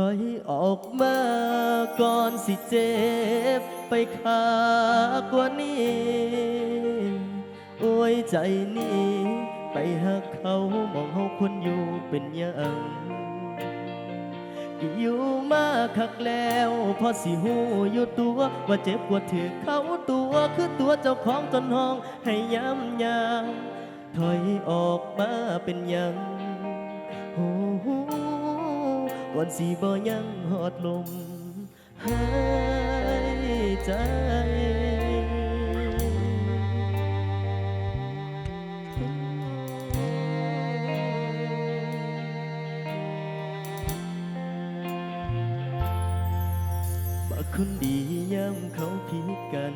ถอยออกมาก่อนสิเจ็บไปขากว่านี้โอ้ยใจนี้ไปหักเขามองเขาคนอยู่เป็นยังกี่อยู่มาคักแล้วพอสิหูอยู่ตัวว่าเจ็บปวดถือเขาตัวคือตัวเจ้าของจนห้องให้ย้ำยางถอยออกมาเป็นยังโอ้ ก่อนสิบ่ยังหอดลมหายใจ บักคนดีย่ำเขาผิดกัน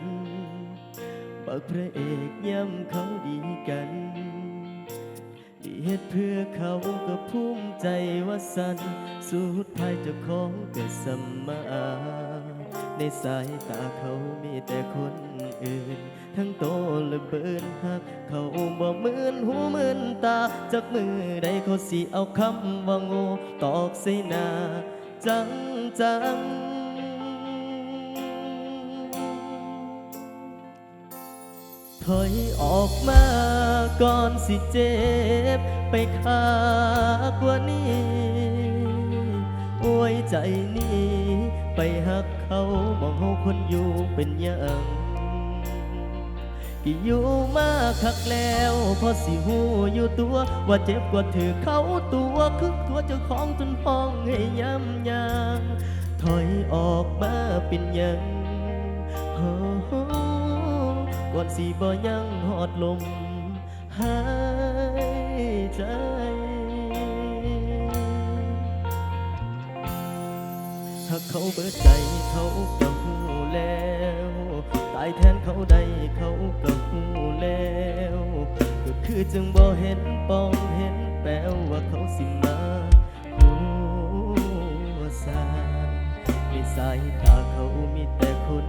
บักพระเอกย่ำเขาดีกัน เหตุเพื่อเขาก็ภูมิใจว่าสันสุดท้ายเจ้าของก็สมมาในสายตาเขามีแต่คนอื่น ทั้งโตและเบินหัก เขาบ่เหมือนหูเหมือนตา จากมือใดเขาสิเอาคำว่าโง่ตอกใส่หน้าจังจัง ถอยออกมาก่อนสิเจ็บ ไปขากว่านี้โอ้ยใจนี้ ไปหักเขามองเขาคนอยู่เป็นยังกี่อยู่มาคักแล้วพอสิหูอยู่ตัว ว่าเจ็บกว่าถือเขาตัวคือตัวเจ้าของจนห้องให้ย้ำยางถอยออกมาเป็นยัง อนสิบ่ยังหอดลมหายใจหากเขาเบิดใจเขาก็หูแล้ว ตายแทนเขาได้เขาก็หูแล้ว ก็คือจึงบ่เห็นปองเห็นแปลว่าเขาสิมาหัวซาในสายตาเขามีแต่คน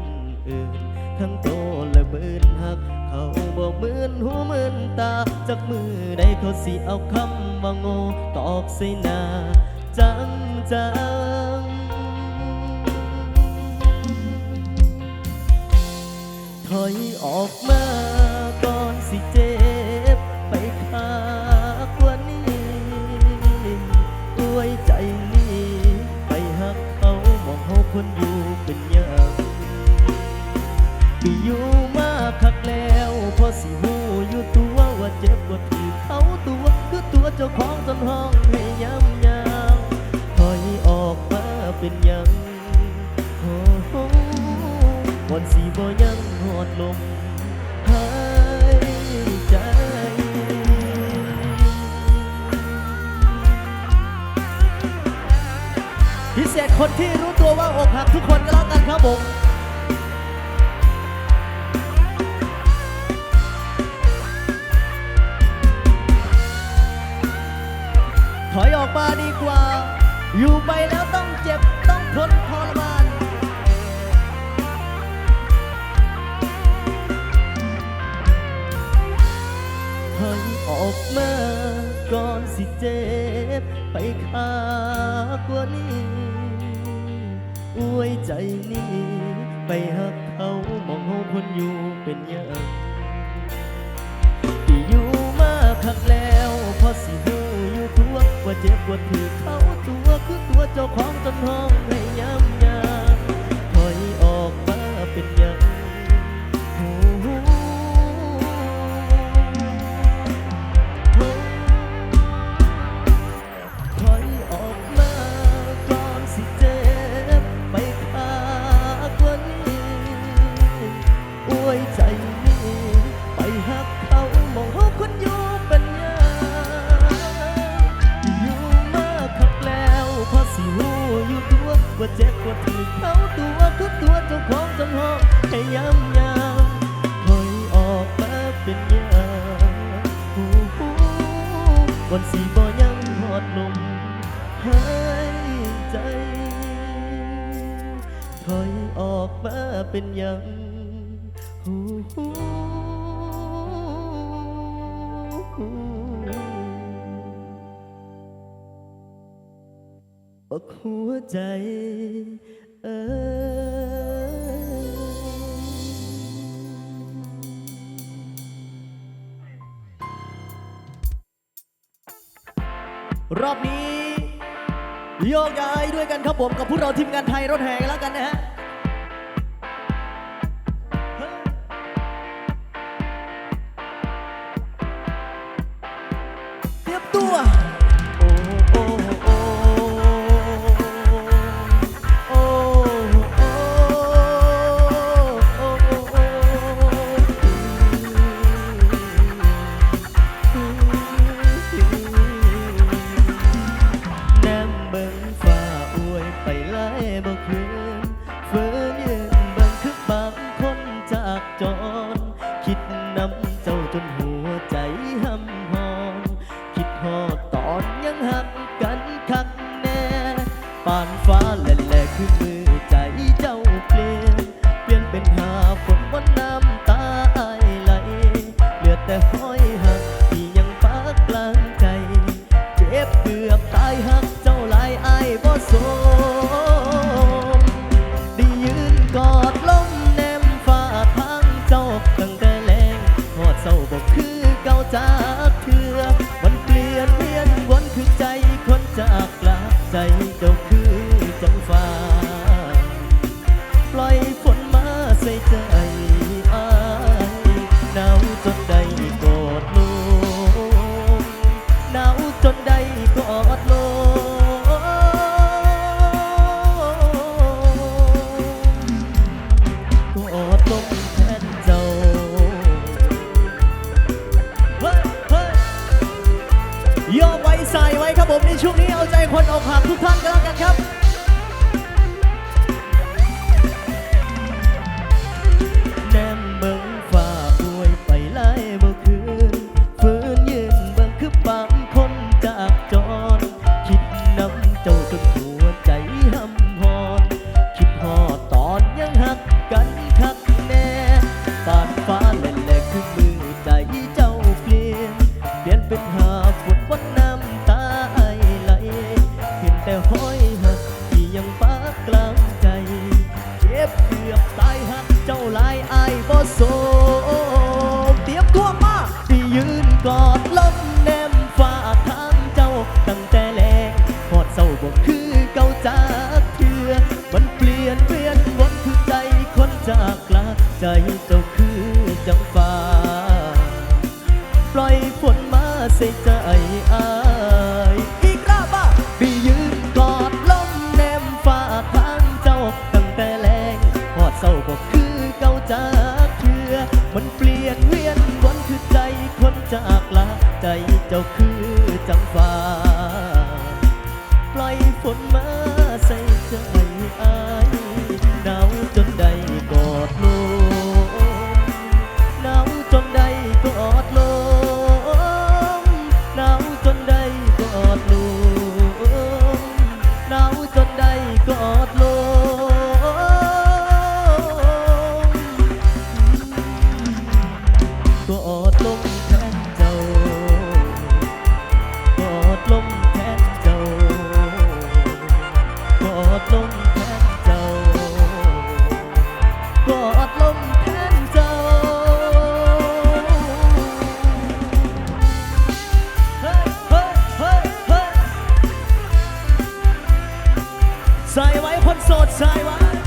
อื่น ทั้งโตและเบินหัก เขาบ่เหมือนหูเหมือนตา จากมือใดเขาสิเอาคำว่าโง่ตอกใส่หน้าจังจังถอยออกมาก่อนสิเจ็ คนที่รู้ตัวว่าอกหักทุกคนก็แล้วกันครับผมถอยออกมาดีกว่า อยู่ไปแล้ว ว่าเจ็บกว่าถือเขาตัวคือตัวเจ้าของจนห้องให้ย้ำยามถอยออกมาเป็นยัง วันสีบ่ยังหอดลมหายใจ ถอยออกมาเป็นยังหูหูบักหัวใจเออ รอบนี้ โยกย้ายด้วยกันครับผมกับพวกเราทีมงานไทยรถแห่กันแล้วกันนะฮะา เป็นหาฝนวันน้ำตาไอไหล เห็นแต่ห้อยหักที่ยังปากกลางใจ เจ็บเกือบตายหักเจ้าลายอายบ่โสมเตรียมตัวมาที่ยืนกอดลมแนมฟ้าทางเจ้าตั้งแต่แลงหอดเศร้าบ่คือเก่าจากเถื่อมันเปลี่ยนเวียนวนคือใจคนจากลาใจเจ้า ส่ใจอายอีกรอบบ้าไปยืนกอดลมแนมฟ้าทางเจ้า ตั้งแต่แรงหอดเศร้าก็คือเก่าจากเถื่อ มันเปลี่ยนเวียนวนคือใจคนจากลาใจเจ้าคือจังฟ้า ปล่อยฝนมาใส่ใจ กอดลมแทนเจ้ากอดลมแทนเจ้ากอดลมแทนเจ้ากอดลมแทนเจ้าเฮ้ยเฮ้ยเฮ้ยเฮ้ยใส่ไว้คนโสดใส่ไว้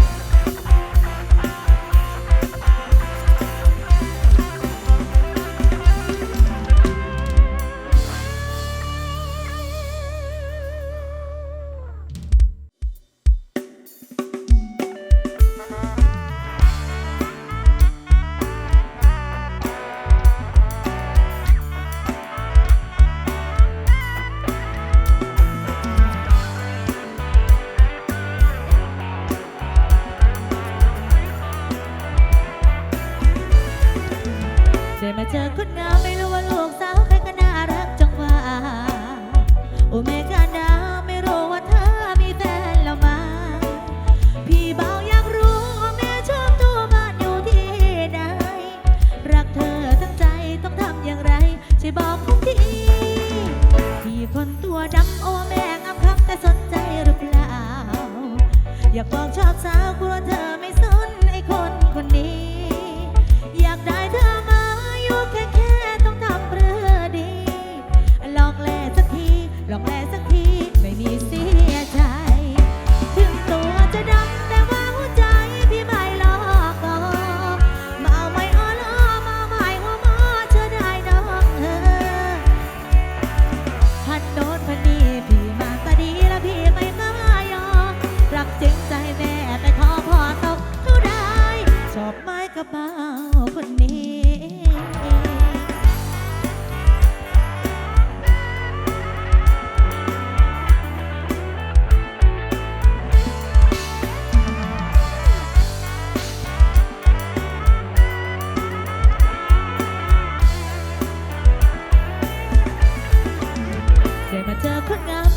เป้าคนนี้ได้มาเจอคนงาม